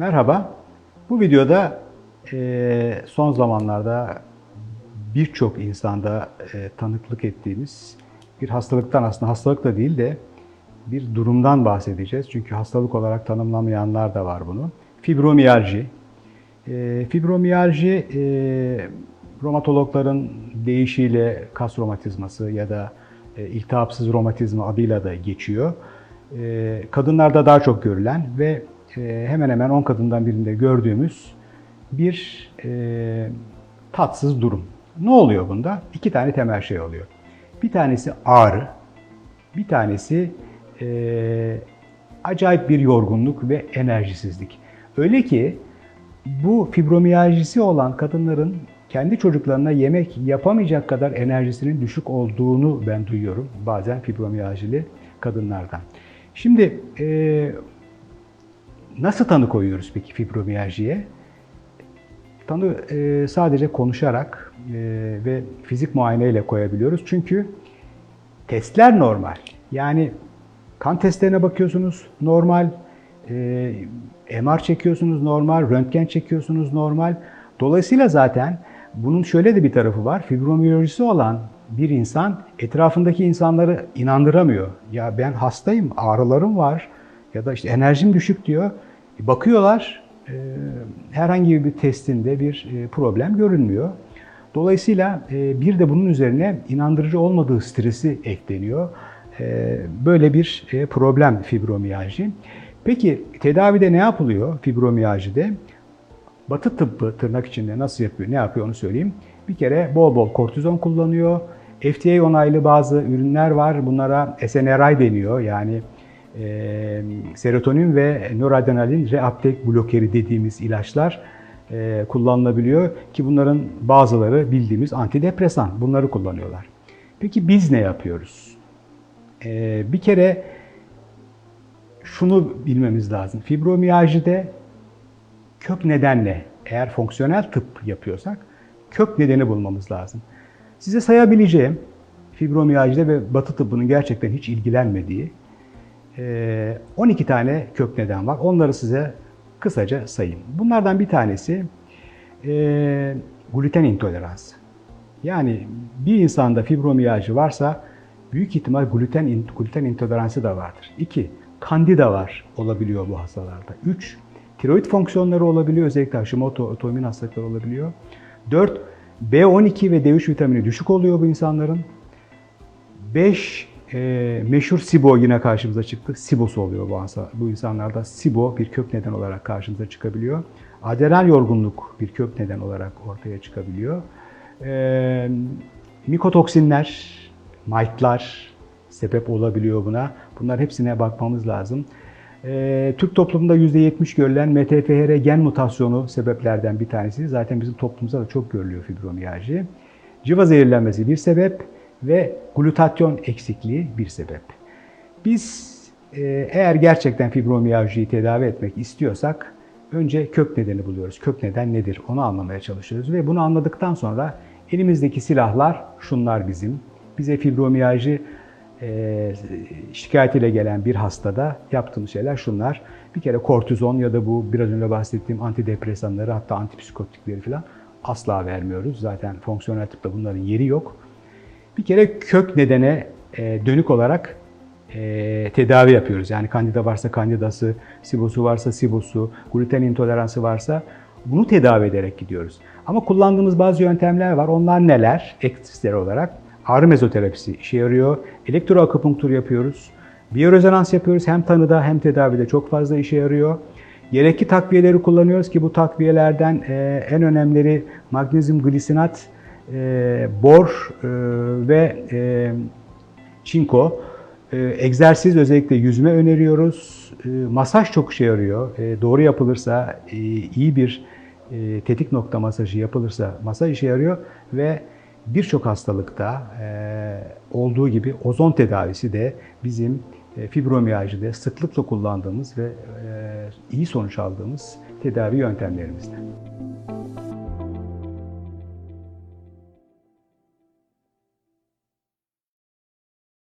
Merhaba. Bu videoda e, son zamanlarda birçok insanda e, tanıklık ettiğimiz bir hastalıktan aslında hastalık da değil de bir durumdan bahsedeceğiz. Çünkü hastalık olarak tanımlamayanlar da var bunu. Fibromiyalji. E, fibromiyalji e, romatologların deyişiyle kas romatizması ya da e, iltihapsız romatizma adıyla da geçiyor. E, kadınlarda daha çok görülen ve hemen hemen 10 kadından birinde gördüğümüz bir e, tatsız durum. Ne oluyor bunda? İki tane temel şey oluyor. Bir tanesi ağrı, bir tanesi e, acayip bir yorgunluk ve enerjisizlik. Öyle ki bu fibromiyajisi olan kadınların kendi çocuklarına yemek yapamayacak kadar enerjisinin düşük olduğunu ben duyuyorum bazen fibromiyajili kadınlardan. Şimdi e, nasıl tanı koyuyoruz peki fibromiyaljiye? Tanı e, sadece konuşarak e, ve fizik muayeneyle koyabiliyoruz. Çünkü testler normal. Yani kan testlerine bakıyorsunuz normal, e, MR çekiyorsunuz normal, röntgen çekiyorsunuz normal. Dolayısıyla zaten bunun şöyle de bir tarafı var. Fibromiyalojisi olan bir insan etrafındaki insanları inandıramıyor. Ya ben hastayım, ağrılarım var ya da işte enerjim düşük diyor. Bakıyorlar e, herhangi bir testinde bir e, problem görünmüyor. Dolayısıyla e, bir de bunun üzerine inandırıcı olmadığı stresi ekleniyor. Böyle bir problem fibromiyalji. Peki tedavide ne yapılıyor fibromiyajide? Batı tıbbı tırnak içinde nasıl yapıyor, ne yapıyor onu söyleyeyim. Bir kere bol bol kortizon kullanıyor. FDA onaylı bazı ürünler var. Bunlara SNRI deniyor. Yani e, serotonin ve noradrenalin reuptake blokeri dediğimiz ilaçlar e, kullanılabiliyor ki bunların bazıları bildiğimiz antidepresan. Bunları kullanıyorlar. Peki biz ne yapıyoruz? E, bir kere şunu bilmemiz lazım. Fibromiyajide kök nedenle eğer fonksiyonel tıp yapıyorsak kök nedeni bulmamız lazım. Size sayabileceğim fibromiyajide ve batı tıbbının gerçekten hiç ilgilenmediği 12 tane kök neden var. Onları size kısaca sayayım. Bunlardan bir tanesi e, gluten intoleransı. Yani bir insanda fibromiyajı varsa büyük ihtimal gluten, gluten intoleransı da vardır. 2. Kandida var olabiliyor bu hastalarda. 3. Tiroid fonksiyonları olabiliyor. Özellikle Hashimoto otoimmün hastalıkları olabiliyor. 4. B12 ve D3 vitamini düşük oluyor bu insanların. 5 e, meşhur SIBO yine karşımıza çıktı. SIBO'su oluyor bu, bu insanlarda. SIBO bir kök neden olarak karşımıza çıkabiliyor. Adrenal yorgunluk bir kök neden olarak ortaya çıkabiliyor. E, mikotoksinler, mite'lar sebep olabiliyor buna. Bunlar hepsine bakmamız lazım. E, Türk toplumunda %70 görülen MTFR gen mutasyonu sebeplerden bir tanesi. Zaten bizim toplumumuzda da çok görülüyor fibromiyalji. Civa zehirlenmesi bir sebep ve glutatyon eksikliği bir sebep. Biz e, eğer gerçekten fibromiyaljiyi tedavi etmek istiyorsak önce kök nedeni buluyoruz. Kök neden nedir onu anlamaya çalışıyoruz ve bunu anladıktan sonra elimizdeki silahlar şunlar bizim. Bize fibromiyalji e, şikayetiyle gelen bir hastada yaptığımız şeyler şunlar. Bir kere kortizon ya da bu biraz önce bahsettiğim antidepresanları hatta antipsikotikleri falan asla vermiyoruz. Zaten fonksiyonel tıpta bunların yeri yok. Bir kere kök nedene e, dönük olarak e, tedavi yapıyoruz. Yani kandida varsa kandidası, sibosu varsa sibosu, gluten intoleransı varsa bunu tedavi ederek gidiyoruz. Ama kullandığımız bazı yöntemler var. Onlar neler? Ekstra olarak ağrı mezoterapisi işe yarıyor. Elektroakupunktur yapıyoruz. Biyorezonans yapıyoruz. Hem tanıda hem tedavide çok fazla işe yarıyor. Gerekli takviyeleri kullanıyoruz ki bu takviyelerden e, en önemlileri magnezyum glisinat, e, bor e, ve e, çinko. E, egzersiz özellikle yüzme öneriyoruz. E, masaj çok işe yarıyor. E, doğru yapılırsa, e, iyi bir e, tetik nokta masajı yapılırsa masaj işe yarıyor ve birçok hastalıkta e, olduğu gibi ozon tedavisi de bizim e, fibromiyajide sıklıkla kullandığımız ve e, iyi sonuç aldığımız tedavi yöntemlerimizden.